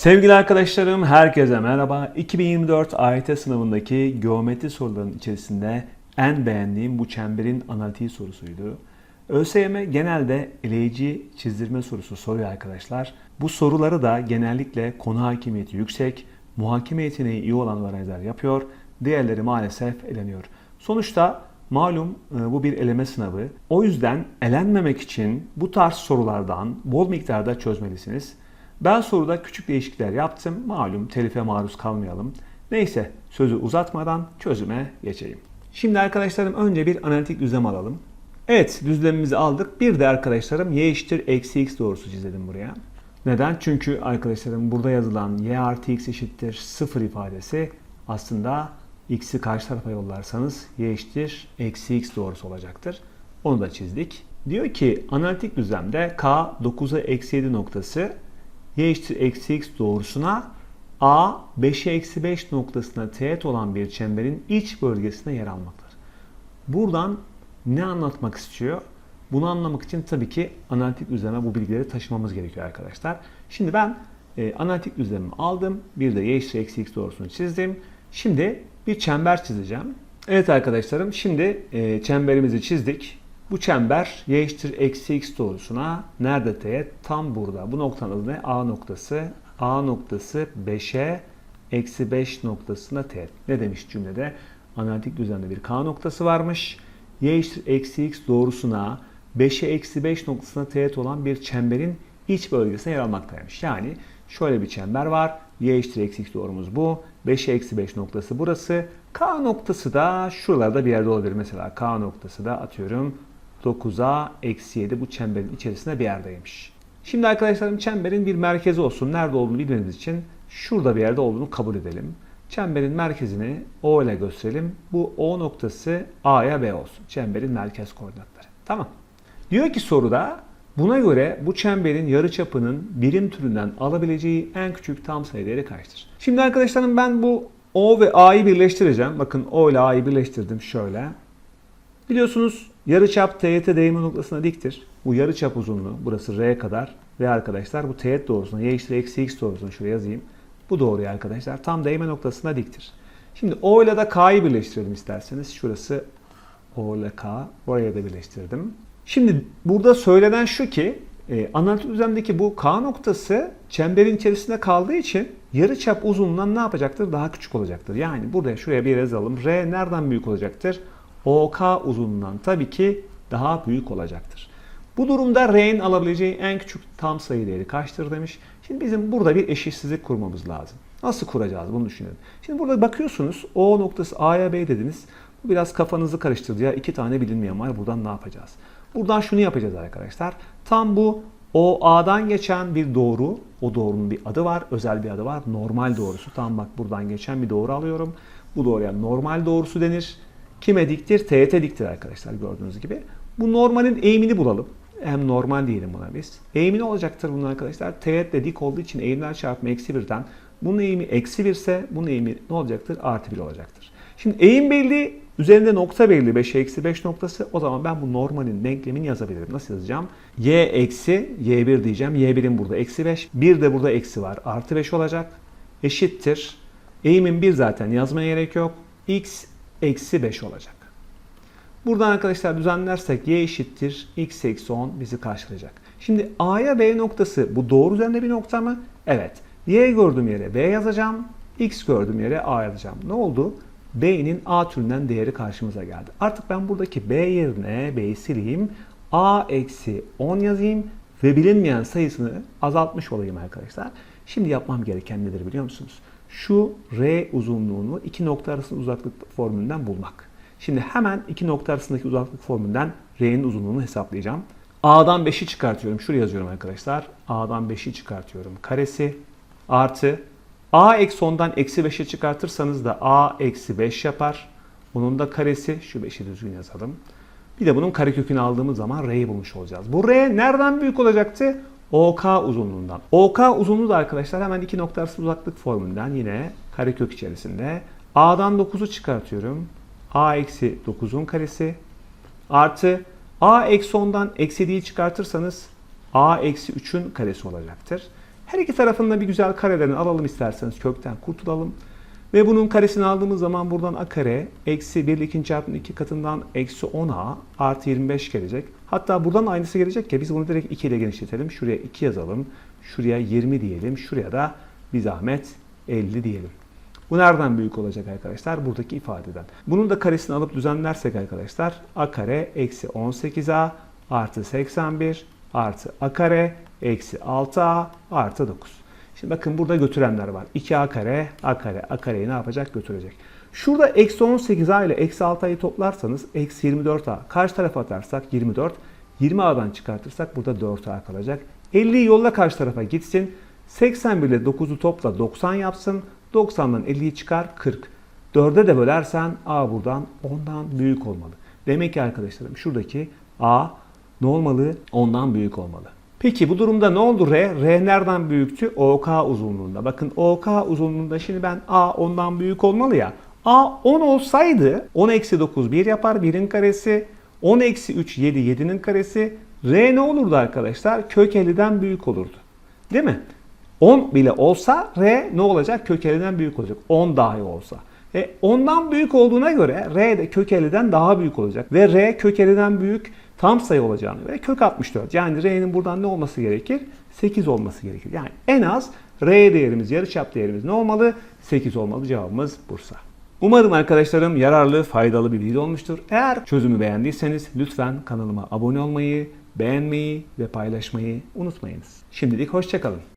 Sevgili arkadaşlarım, herkese merhaba. 2024 AYT sınavındaki geometri sorularının içerisinde en beğendiğim bu çemberin analitiği sorusuydu. ÖSYM genelde eleyici çizdirme sorusu soruyor arkadaşlar. Bu soruları da genellikle konu hakimiyeti yüksek, muhakeme yeteneği iyi olan öğrenciler yapıyor. Diğerleri maalesef eleniyor. Sonuçta malum e, bu bir eleme sınavı. O yüzden elenmemek için bu tarz sorulardan bol miktarda çözmelisiniz. Ben soruda küçük değişiklikler yaptım. Malum telife maruz kalmayalım. Neyse sözü uzatmadan çözüme geçeyim. Şimdi arkadaşlarım önce bir analitik düzlem alalım. Evet düzlemimizi aldık. Bir de arkadaşlarım y eşittir eksi x doğrusu çizelim buraya. Neden? Çünkü arkadaşlarım burada yazılan y artı x eşittir 0 ifadesi aslında x'i karşı tarafa yollarsanız y eşittir eksi x doğrusu olacaktır. Onu da çizdik. Diyor ki analitik düzlemde k 9'a eksi 7 noktası y eşittir eksi x doğrusuna a 5'e eksi 5 noktasına teğet olan bir çemberin iç bölgesine yer almaktadır. Buradan ne anlatmak istiyor? Bunu anlamak için tabii ki analitik düzleme bu bilgileri taşımamız gerekiyor arkadaşlar. Şimdi ben e, analitik düzlemimi aldım. Bir de y eşittir eksi x doğrusunu çizdim. Şimdi bir çember çizeceğim. Evet arkadaşlarım şimdi e, çemberimizi çizdik. Bu çember y eşittir eksi x doğrusuna nerede teğet? Tam burada. Bu noktanın adı ne? A noktası. A noktası 5'e eksi 5 noktasına teğet. Ne demiş cümlede? Analitik düzlemde bir K noktası varmış. Y eşittir eksi x doğrusuna 5'e eksi 5 noktasına teğet olan bir çemberin iç bölgesine yer almaktaymış. Yani şöyle bir çember var. Y eşittir eksi x doğrumuz bu. 5'e eksi 5 noktası burası. K noktası da şuralarda bir yerde olabilir. Mesela K noktası da atıyorum 9'a eksi 7 bu çemberin içerisinde bir yerdeymiş. Şimdi arkadaşlarım çemberin bir merkezi olsun. Nerede olduğunu bilmeniz için şurada bir yerde olduğunu kabul edelim. Çemberin merkezini O ile gösterelim. Bu O noktası A'ya B olsun. Çemberin merkez koordinatları. Tamam. Diyor ki soruda buna göre bu çemberin yarıçapının birim türünden alabileceği en küçük tam sayı değeri kaçtır? Şimdi arkadaşlarım ben bu O ve A'yı birleştireceğim. Bakın O ile A'yı birleştirdim şöyle. Biliyorsunuz yarıçap teğet değme noktasına diktir. Bu yarıçap uzunluğu burası R kadar ve arkadaşlar bu teğet doğrusuna y eşittir eksi x doğrusunu şuraya yazayım. Bu doğruyu arkadaşlar tam değme noktasına diktir. Şimdi O ile de K'yı birleştirelim isterseniz. Şurası O ile K. Oraya da birleştirdim. Şimdi burada söylenen şu ki e, analitik düzlemdeki bu K noktası çemberin içerisinde kaldığı için yarıçap uzunluğundan ne yapacaktır? Daha küçük olacaktır. Yani burada şuraya bir yazalım. R nereden büyük olacaktır? OK uzunluğundan tabii ki daha büyük olacaktır. Bu durumda R'nin alabileceği en küçük tam sayı değeri kaçtır demiş. Şimdi bizim burada bir eşitsizlik kurmamız lazım. Nasıl kuracağız bunu düşünelim. Şimdi burada bakıyorsunuz O noktası A'ya B dediniz. Bu biraz kafanızı karıştırdı ya. iki tane bilinmeyen var. Buradan ne yapacağız? Buradan şunu yapacağız arkadaşlar. Tam bu o A'dan geçen bir doğru. O doğrunun bir adı var. Özel bir adı var. Normal doğrusu. Tam bak buradan geçen bir doğru alıyorum. Bu doğruya normal doğrusu denir. Kime diktir? Teğete diktir arkadaşlar gördüğünüz gibi. Bu normalin eğimini bulalım. Hem normal diyelim buna biz. Eğimi ne olacaktır bunun arkadaşlar? Teğetle dik olduğu için eğimler çarpımı eksi birden. Bunun eğimi eksi 1 ise bunun eğimi ne olacaktır? Artı 1 olacaktır. Şimdi eğim belli, üzerinde nokta belli 5'e eksi 5 noktası. O zaman ben bu normalin denklemini yazabilirim. Nasıl yazacağım? y eksi y1 diyeceğim. y1'in burada eksi 5. Bir de burada eksi var. Artı 5 olacak. Eşittir. Eğimin 1 zaten yazmaya gerek yok. x eksi 5 olacak. Buradan arkadaşlar düzenlersek y eşittir x eksi 10 bizi karşılayacak. Şimdi A'ya B noktası bu doğru üzerinde bir nokta mı? Evet. Y gördüğüm yere B yazacağım. X gördüğüm yere A yazacağım. Ne oldu? B'nin A türünden değeri karşımıza geldi. Artık ben buradaki B yerine B'yi sileyim. A eksi 10 yazayım ve bilinmeyen sayısını azaltmış olayım arkadaşlar. Şimdi yapmam gereken nedir biliyor musunuz? Şu R uzunluğunu iki nokta arasında uzaklık formülünden bulmak. Şimdi hemen iki nokta arasındaki uzaklık formülünden R'nin uzunluğunu hesaplayacağım. A'dan 5'i çıkartıyorum. Şuraya yazıyorum arkadaşlar. A'dan 5'i çıkartıyorum. Karesi artı A eksi 10'dan eksi 5'e çıkartırsanız da A eksi 5 yapar. Bunun da karesi şu 5'i düzgün yazalım. Bir de bunun karekökünü aldığımız zaman R'yi bulmuş olacağız. Bu R nereden büyük olacaktı? OK uzunluğundan. OK uzunluğu da arkadaşlar hemen iki nokta uzaklık formülünden yine karekök içerisinde. A'dan 9'u çıkartıyorum. A eksi 9'un karesi artı A eksi 10'dan eksi 7'yi çıkartırsanız A eksi 3'ün karesi olacaktır. Her iki tarafında bir güzel karelerini alalım isterseniz kökten kurtulalım. Ve bunun karesini aldığımız zaman buradan a kare eksi 1 ile 2 çarpımın 2 katından eksi 10a artı 25 gelecek. Hatta buradan aynısı gelecek ya biz bunu direkt 2 ile genişletelim. Şuraya 2 yazalım. Şuraya 20 diyelim. Şuraya da bir zahmet 50 diyelim. Bu nereden büyük olacak arkadaşlar? Buradaki ifadeden. Bunun da karesini alıp düzenlersek arkadaşlar a kare eksi 18a artı 81 artı a kare eksi 6a artı 9. Şimdi bakın burada götürenler var. 2a kare, a kare, a kareyi ne yapacak? Götürecek. Şurada eksi 18a ile eksi 6a'yı toplarsanız eksi 24a. Karşı tarafa atarsak 24. 20a'dan çıkartırsak burada 4a kalacak. 50'yi yolla karşı tarafa gitsin. 81 ile 9'u topla 90 yapsın. 90'dan 50'yi çıkar 40. 4'e de bölersen a buradan 10'dan büyük olmalı. Demek ki arkadaşlarım şuradaki a ne olmalı? 10'dan büyük olmalı. Peki bu durumda ne oldu R? R nereden büyüktü? OK uzunluğunda. Bakın OK uzunluğunda şimdi ben A ondan büyük olmalı ya. A 10 olsaydı 10 eksi 9 1 yapar 1'in karesi. 10 eksi 3 7 7'nin karesi. R ne olurdu arkadaşlar? Kök 50'den büyük olurdu. Değil mi? 10 bile olsa R ne olacak? Kök 50'den büyük olacak. 10 dahi olsa. E, ondan büyük olduğuna göre R de kök 50'den daha büyük olacak. Ve R kök 50'den büyük tam sayı olacağını göre kök 64. Yani R'nin buradan ne olması gerekir? 8 olması gerekir. Yani en az R değerimiz, yarıçap değerimiz ne olmalı? 8 olmalı. Cevabımız Bursa. Umarım arkadaşlarım yararlı, faydalı bir video olmuştur. Eğer çözümü beğendiyseniz lütfen kanalıma abone olmayı, beğenmeyi ve paylaşmayı unutmayınız. Şimdilik hoşçakalın.